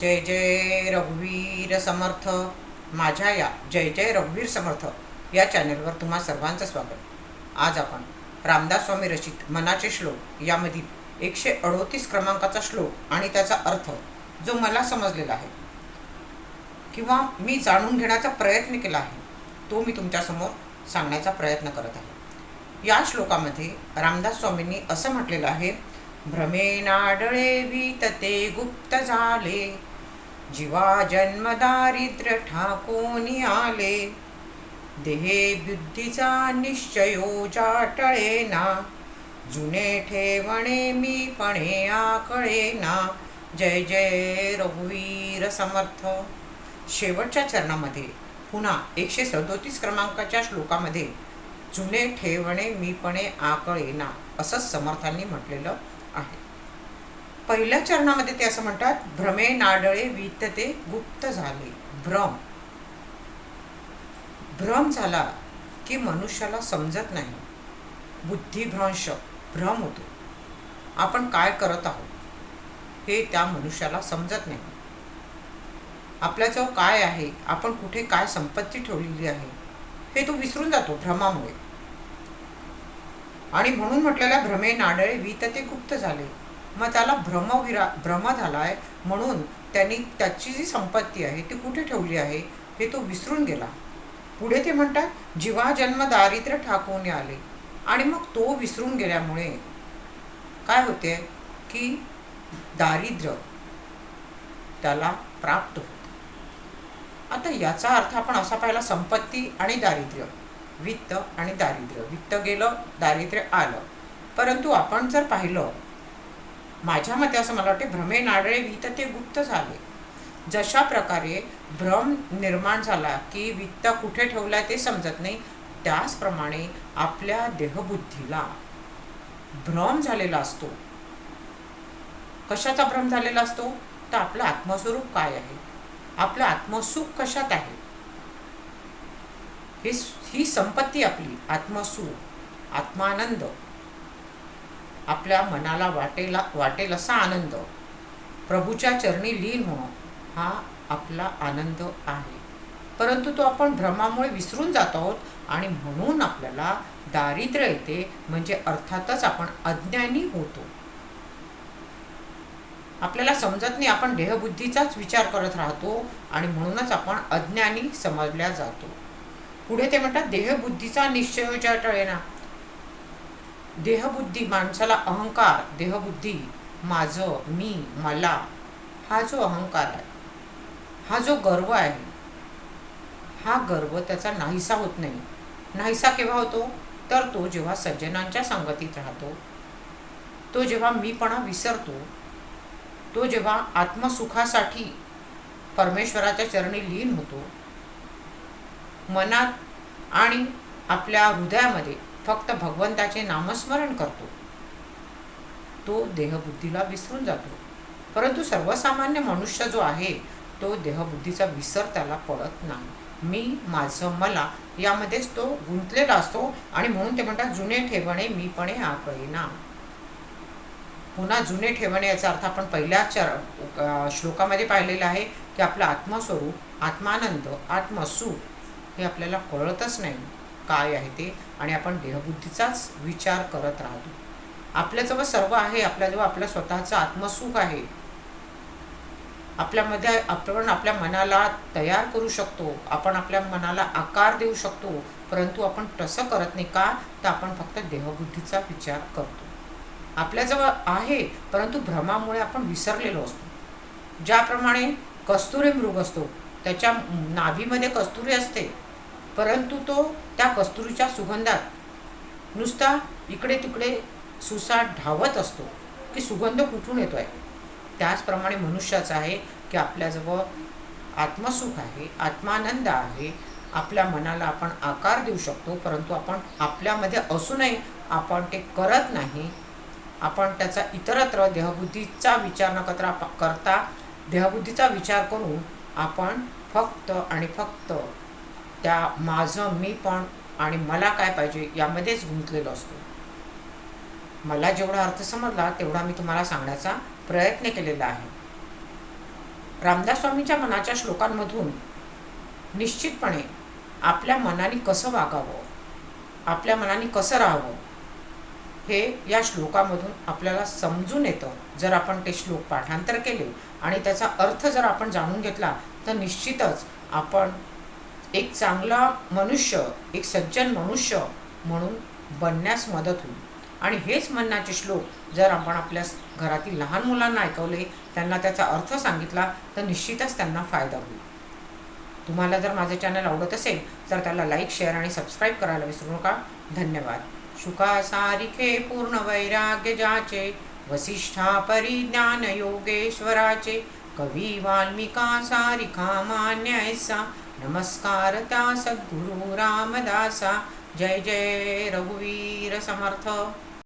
जय जय रघुवीर समर्थ. माझ्या या जय जय रघुवीर समर्थ या चॅनलवर तुम्हा सर्वांचं स्वागत. आज आपण रामदास स्वामी रचित मनाचे श्लोक यामधील एकशे अडोतीस क्रमांकाचा श्लोक आणि त्याचा अर्थ जो मला समजलेला आहे. किंवा मी जाणून घेण्याचा प्रयत्न केला आहे तो मी तुमच्यासमोर सांगण्याचा प्रयत्न करत आहे. या श्लोकामध्ये रामदास स्वामींनी असं म्हटलेलं आहे भ्रमेनाडळे वितते गुप्त झाले जीवा जन्म दारिद्र्य ठाकोनी आले. देहे बुद्धीचा निश्चयो जाटळेना. जुने ठेवणे मी पणे आकळेना. जय जय रघुवीर समर्थ. शेवटच्या चरणामध्ये पुन्हा एकशे सदोतीस क्रमांकाच्या श्लोकामध्ये जुने ठेवणे मीपणे आकळेना असंच समर्थांनी म्हटलेलं आहे. पहिल्या चरणामध्ये ते असं म्हणतात भ्रमे नाडळे वितते गुप्त झाले. भ्रम. भ्रम झाला की मनुष्याला समजत नाही. बुद्धिभ्रंश भ्रम होतो. आपण काय करत आहोत हे त्या मनुष्याला समजत नाही. आपल्याजवळ काय आहे? आपण कुठे काय संपत्ती ठेवलेली आहे? हे तो विसरून जातो भ्रमामुळे. आणि म्हणून म्हटलेल्या भ्रमे नाडळे वितते गुप्त झाले. मग त्याला भ्रमविरा भ्रम झालाय म्हणून त्यांनी त्याची जी संपत्ती आहे ती कुठे ठेवली आहे हे तो विसरून गेला. पुढे ते म्हणतात जीवा जन्म दारिद्र्य ठाकून आले. आणि मग तो विसरून गेल्यामुळे काय होते? की दारिद्र्य त्याला प्राप्त होते. आता याचा अर्थ आपण असा पाहिला संपत्ती आणि दारिद्र्य वित्त आणि दारिद्र्य. वित्त गेलं दारिद्र्य आलं. परंतु आपण जर पाहिलं माझ्या मते असं मला वाटते भ्रमे नाडळे वित्त ते गुप्त झाले. जशा प्रकारे भ्रम निर्माण झाला की वित्त कुठे ठेवला ते समजत नाही त्याचप्रमाणे आपल्या देहबुद्धीला भ्रम झालेला असतो. कशाचा भ्रम झालेला असतो? तर आपलं आत्मस्वरूप काय आहे? आपलं आत्मसुख कशात आहे? हे ही संपत्ती आपली आत्मसुख आत्मानंद. आपल्या मनाला वाटेला वाटेल असा आनंद. प्रभूच्या चरणी लीन होणं हा आपला आनंद आहे. परंतु तो आपण भ्रमामुळे विसरून जात आहोत आणि म्हणून आपल्याला दारिद्र्य येते म्हणजे अर्थातच आपण अज्ञानी होतो. आपल्याला समजत नाही आपण देहबुद्धीचाच विचार करत राहतो आणि म्हणूनच आपण अज्ञानी समजल्या जातो. पुढे ते म्हणतात देहबुद्धीचा निश्चय टळेना. देहबुद्धी माणसाला अहंकार देहबुद्धी माझं मी मला हा जो अहंकार आहे हा जो गर्व आहे हा गर्व त्याचा नाहीसा होत नाही. नाहीसा केव्हा होतो? तर तो जेव्हा सज्जनांच्या संगतीत राहतो तो जेव्हा मीपणा विसरतो तो जेव्हा आत्मसुखासाठी परमेश्वराच्या चरणी लीन होतो मनात आणि आपल्या हृदयामध्ये फक्त भगवंताचे नामस्मरण करतो. तो देहबुद्धीला विसरून जातो. परंतु सर्वसामान्य मनुष्य जो आहे तो देहबुद्धीचा विसर त्याला पडत नाही. मी माझं मला यामध्येच तो गुंतलेला असतो आणि म्हणून ते म्हणतात जुने ठेवणे हा आकळेना पुन्हा जुने ठेवणे याचा अर्थ आपण पहिल्या चर श्लोकामध्ये पाहिलेला आहे की आपलं आत्मस्वरूप आत्मानंद आत्मसुख हे आपल्याला कळतच नाही. काय आहे ते आणि आपण देहबुद्धीचाच विचार करत राहतो. आपल्याजवळ सर्व आहे आपल्याजवळ आपलं स्वतःचं आत्मसुख आहे. आपल्यामध्ये आपण आपल्या मनाला तयार करू शकतो आपण आपल्या मनाला आकार देऊ शकतो परंतु आपण तसं करत नाही का? तर आपण फक्त देहबुद्धीचा विचार करतो. आपल्याजवळ आहे परंतु भ्रमामुळे आपण विसरलेलो असतो. ज्याप्रमाणे कस्तुरी मृग असतो त्याच्या नाभीमध्ये कस्तुरी असते परंतु तो त्या कस्तुरीच्या सुगंधात नुसता इकडे तिकडे सुसाट धावत असतो की सुगंध कुठून येतो आहे त्याचप्रमाणे मनुष्याचं आहे की आपल्याजवळ आत्मसुख आहे आत्मानंद आहे आपल्या मनाला आपण आकार देऊ शकतो परंतु आपण आपल्यामध्ये असूनही आपण ते करत नाही. आपण त्याचा इतरत्र देहबुद्धीचा विचार न करता करता देहबुद्धीचा विचार करून आपण फक्त आणि फक्त त्या माझं मी पण आणि मला काय पाहिजे यामध्येच गुंतलेलो असतो. मला जेवढा अर्थ समजला तेवढा मी तुम्हाला सांगण्याचा प्रयत्न केलेला आहे. रामदास स्वामींच्या मनाच्या श्लोकांमधून निश्चितपणे आपल्या मनाने कसं वागावं आपल्या मनाने कसं राहावं हे या श्लोकामधून आपल्याला समजून येतं. जर आपण ते श्लोक पाठांतर केले आणि त्याचा अर्थ जर आपण जाणून घेतला तर निश्चितच आपण एक चांगला मनुष्य एक सज्जन मनुष्य म्हणून बनण्यास मदत होईल. आणि हेच म्हणण्याचे श्लोक जर आपण आपल्या घरातील लहान मुलांना ऐकवले त्यांना त्याचा अर्थ सांगितला तर निश्चितच त्यांना फायदा होईल. तुम्हाला जर माझे चॅनल आवडत असेल तर त्याला लाईक शेअर आणि सबस्क्राईब करायला विसरू नका. धन्यवाद. शुका सारिखे पूर्ण वैराग्य जाचे वसिष्ठा परिज्ञान योगेश्वराचे कवी वाल्मिका सारिका मान्य ऐसा नमस्कार त्या सद्गुरु रामदासा. जय जय रघुवीर समर्थ.